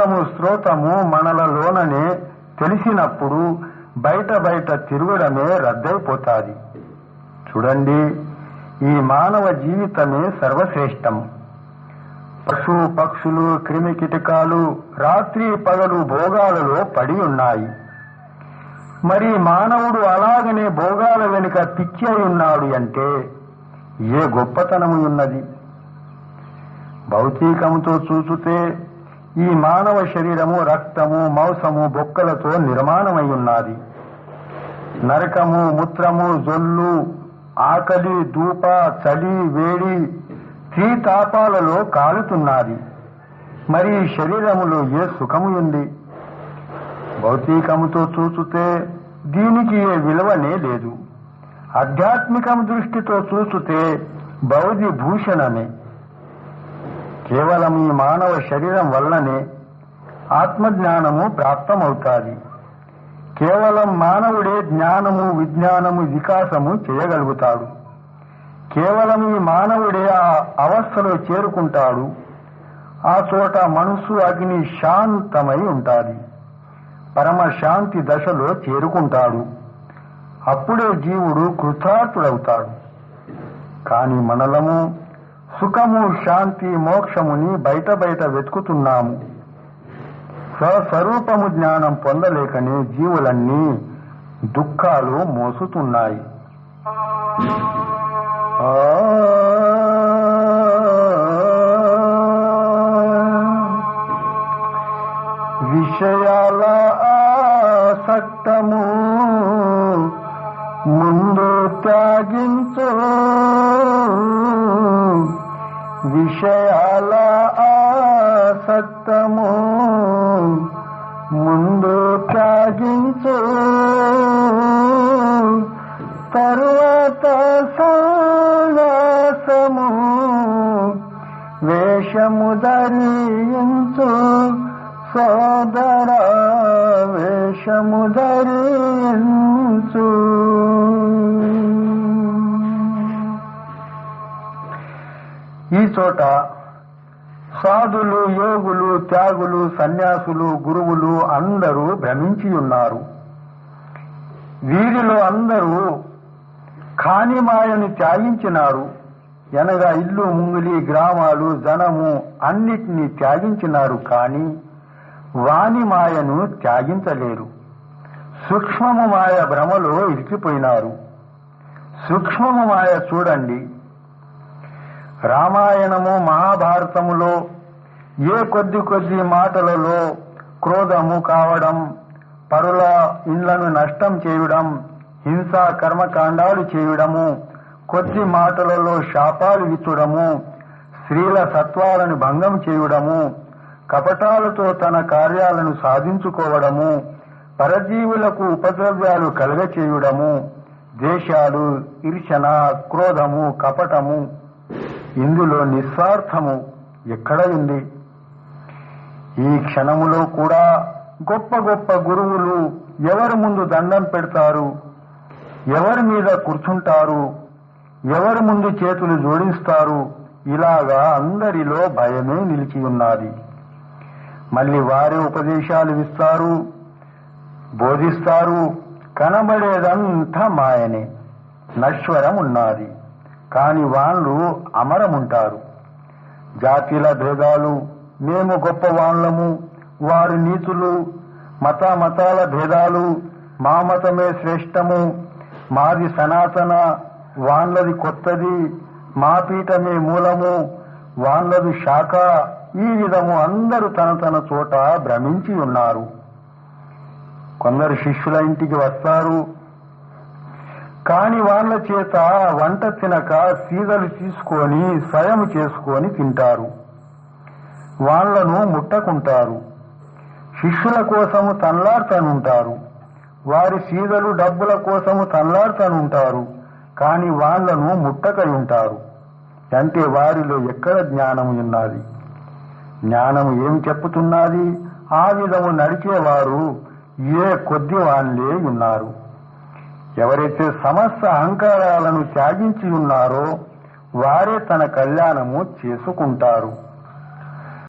ఆనందము శ్రోతము మనలలోననే తెలిసినప్పుడు బయట బయట తిరగడమే రద్దయిపోతాది. చూడండి ఈ మానవ జీవితమే సర్వశ్రేష్టం పశు పక్షులు క్రిమి కీటకాలు రాత్రి పగలు భోగాలలో పడి ఉన్నాయి. మరి మానవుడు అలాగనే భోగాల వెనుక పిచ్చి అయి ఉన్నాడు అంటే ఏ గొప్పతనము ఉన్నది? భౌతికముతో చూచుతే ఈ మానవ శరీరము రక్తము మాంసము బొక్కలతో నిర్మాణమై ఉన్నది. నరకము మూత్రము జొల్లు ఆకలి దూప చలి వేడి తాపాలలో కాలుతున్నది. మరి శరీరములో ఏ సుఖము ఉంది? భౌతికముతో చూచుతే దీనికి ఏ విలువనే లేదు. ఆధ్యాత్మికం దృష్టితో చూచుతే భౌతి భూషణమే కేవలం ఈ మానవ శరీరం వల్లనే ఆత్మజ్ఞానము ప్రాప్తమవుతాది. కేవలం మానవుడే జ్ఞానము విజ్ఞానము వికాసము చేయగలుగుతాడు. కేవలం ఈ మానవుడే ఆ అవస్థలో చేరుకుంటాడు. ఆ చోట మనసు అగ్ని శాంతమై ఉంటాది. పరమశాంతి దశలో చేరుకుంటాడు. అప్పుడే జీవుడు కృతార్థుడవుతాడు. కాని మనలము సుఖము శాంతి మోక్షముని బయట బయట వెతుకుతున్నాము. స్వస్వరూపము జ్ఞానం పొందలేకనే జీవులన్నీ దుఃఖాలు మోసుతున్నాయి. ఆ. విషయాల ఆసక్తము ముందు త్యాగించో. విషయాల ఆసక్తము ముందు త్యాగించు. తరువాత సౌలాసము వేషము ధరించు. సోదర వేషము ధరించు. ఈ చోట సాధులు యోగులు త్యాగులు సన్యాసులు గురువులు అందరూ భ్రమించి ఉన్నారు. వీరిలో అందరూ కానిమాయని త్యాగించినారు. ఎనగా ఇల్లు ముంగిలి గ్రామాలు జనము అన్నిటినీ త్యాగించినారు కాని వాణిమాయను త్యాగించలేరు. సూక్ష్మము మాయ భ్రమలో ఇరికిపోయినారు. సూక్ష్మము మాయ చూడండి. రామాయణము మహాభారతములో ఏ కొద్ది కొద్ది మాటలలో క్రోధము కావడం పరుల ఇండ్లను నష్టం చేయడం హింసా కర్మకాండాలు చేయడము కొద్ది మాటలలో శాపాలు ఇచ్చడము స్త్రీల సత్వాలను భంగం చేయడము కపటాలతో తన కార్యాలను సాధించుకోవడము పరజీవులకు ఉపద్రవ్యాలు కలగచేయుడము దేశాలు ఈర్షణ క్రోధము కపటము ఇందులో నిస్వార్థము ఎక్కడ ఉంది? ఈ క్షణములో కూడా గొప్ప గొప్ప గురువులు ఎవరి ముందు దండం పెడతారు? ఎవరి మీద కూర్చుంటారు? ఎవరి ముందు చేతులు జోడిస్తారు? ఇలాగా అందరిలో భయమే నిలిచి ఉన్నది. మళ్ళీ వారే ఉపదేశాలు ఇస్తారు బోధిస్తారు కనబడేదంతా మాయనే నశ్వరం ఉన్నది కాని వాళ్ళు అమరముంటారు. జాతీయుల భేదాలు మేము గొప్ప వాళ్ళము వారి నీతులు మత మతాల భేదాలు మా మతమే శ్రేష్టము మాది సనాతన వాళ్ళది కొత్తది మా పీఠమే మూలము వాళ్ళది శాఖ ఈ విధము అందరూ తన తన చోట భ్రమించి ఉన్నారు. కొందరు శిష్యుల ఇంటికి వస్తారు కాని వాళ్ళ చేత వంట తినక సీదలు తీసుకొని స్వయం చేసుకొని తింటారు. వాళ్ళను ముట్టకుంటారు. శిష్యుల కోసము తన్లార్తనుంటారు వారి సీదలు డబ్బుల కోసము తన్లార్తనుంటారు కాని వాళ్ళను ముట్టకై ఉంటారు అంటే వారిలో ఎక్కడ జ్ఞానము ఉన్నది? జ్ఞానము ఏమి చెప్పుతున్నది? ఆ విధము నడిచేవారు ఏ కొద్ది వాళ్ళే ఉన్నారు. ఎవరైతే సమస్త అహంకారాలను త్యాగించి ఉన్నారో వారే తన కళ్యాణము చేసుకుంటారు.